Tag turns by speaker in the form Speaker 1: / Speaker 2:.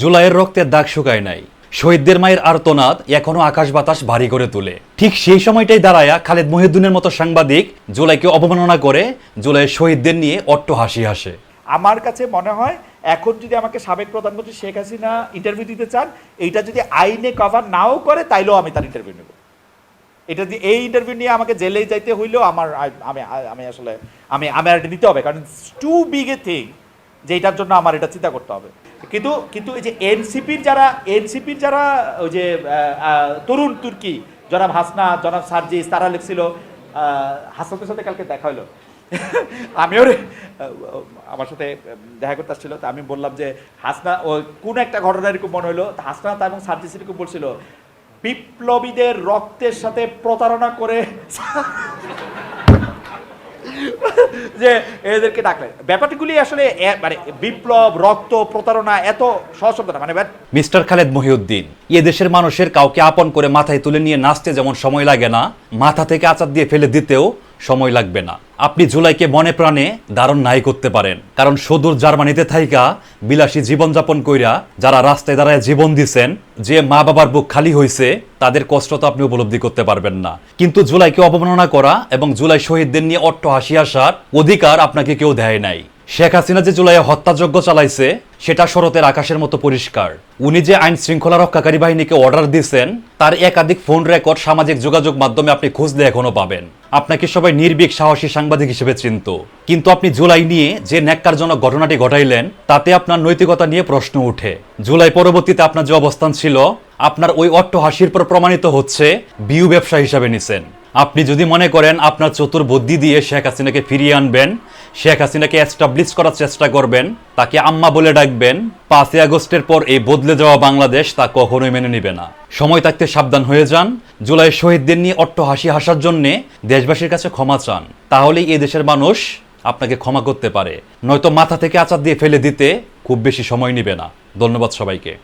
Speaker 1: জুলাইয়ের রক্তের দাগ শুকায় নাই। শহীদদের মায়ের আর্তনাদ এখনও আকাশ বাতাস ভারী করে তোলে। ঠিক সেই সময়টাই দাঁড়ায়া খালেদ মহিউদ্দিনের মতো সাংবাদিক জুলাইকে অবমাননা করে জুলাইয়ের শহীদদের নিয়ে অট্ট হাসি হাসে।
Speaker 2: আমার কাছে মনে হয়, এখন যদি আমাকে সাবেক প্রধানমন্ত্রী শেখ হাসিনা ইন্টারভিউ দিতে চান, এইটা যদি আইনে কভার নাও করে, তাইলেও আমি তার ইন্টারভিউ নেব। এটা দিয়ে এই ইন্টারভিউ নিয়ে আমাকে জেলে যাইতে হইলেও আমার, আমি আমি আসলে, আমি আমি আর নিতে হবে। কারণ টু বিগ এ থিং যে এটার জন্য আমার এটা চিন্তা করতে হবে। কিন্তু কিন্তু এই যে এনসিপির যারা এনসিপির যারা ওই যে তরুণ তুর্কি জনাব হাসনা জনাব সার্জিস তারা লিখছিল আহ, হাসনাতের সাথে কালকে দেখা হলো। আমিও আমার সাথে দেখা করতে আসছিল। তা আমি বললাম যে হাসনা ও কোন একটা ঘটনা এরকম মনে হলো? তা এবং সার্জিস এরকম বলছিল বিপ্লবীদের রক্তের সাথে প্রতারণা করে যে এদেরকে ডাকলেন। ব্যাপারগুলি আসলে মানে বিপ্লব, রক্ত, প্রতারণা এত সহশব্দ না। মানে
Speaker 1: মিস্টার খালেদ মহিউদ্দিন, এ দেশের মানুষের কাউকে আপন করে মাথায় তুলে নিয়ে নাচতে যেমন সময় লাগে না, মাথা থেকে আচার দিয়ে ফেলে দিতেও সময় লাগবে না। আপনি জুলাইকে মনে প্রাণে দারুণ নাই করতে পারেন। কারণ সুদূর জার্মানিতে থাইকা বিলাসী জীবনযাপন কইরা যারা রাস্তায় দাঁড়ায় জীবন দিছেন, যে মা বাবার বুক খালি হয়েছে তাদের কষ্ট তো আপনি উপলব্ধি করতে পারবেন না। কিন্তু জুলাইকে অবমাননা করা এবং জুলাই শহীদদের নিয়ে অট্ট হাসি আসার অধিকার আপনাকে কেউ দেয় নাই। শেখ হাসিনা যে জুলাইয়ে হত্যাযজ্ঞ চালাইছে সেটা শরতের আকাশের মতো পরিষ্কার। উনি যে আইন শৃঙ্খলা রক্ষাকারী বাহিনীকে অর্ডার দিয়েছেন তার একাধিক ফোন রেকর্ড সামাজিক যোগাযোগ মাধ্যমে আপনি খুঁজলে এখনও পাবেন। আপনাকে সবাই নির্ভীক, সাহসী সাংবাদিক হিসেবে চিনত কিন্তু আপনি জুলাই নিয়ে যে ন্যাক্কারজনক ঘটনাটি ঘটাইলেন, তাতে আপনার নৈতিকতা নিয়ে প্রশ্ন উঠে। জুলাই পরবর্তীতে আপনার যে অবস্থান ছিল, আপনার ওই অট্ট হাসির পর প্রমাণিত হচ্ছে, বিউ ব্যবসা হিসাবে নিছেন। আপনি যদি মনে করেন আপনার চতুর বুদ্ধি দিয়ে শেখ হাসিনাকে ফিরিয়ে আনবেন শেখ হাসিনাকে এস্টাবলিশ করার চেষ্টা করবেন, তাকে আম্মা বলে ডাকবেন, পাঁচই আগস্টের পর এই বদলে যাওয়া বাংলাদেশ তা কখনোই মেনে নিবে না। সময় থাকতে সাবধান হয়ে যান, জুলাই শহীদদের নিয়ে অট্ট হাসি হাসার জন্যে দেশবাসীর কাছে ক্ষমা চান। তাহলেই এই দেশের মানুষ আপনাকে ক্ষমা করতে পারে। নয়তো মাথা থেকে আচার দিয়ে ফেলে দিতে খুব বেশি সময় নিবে না। ধন্যবাদ সবাইকে।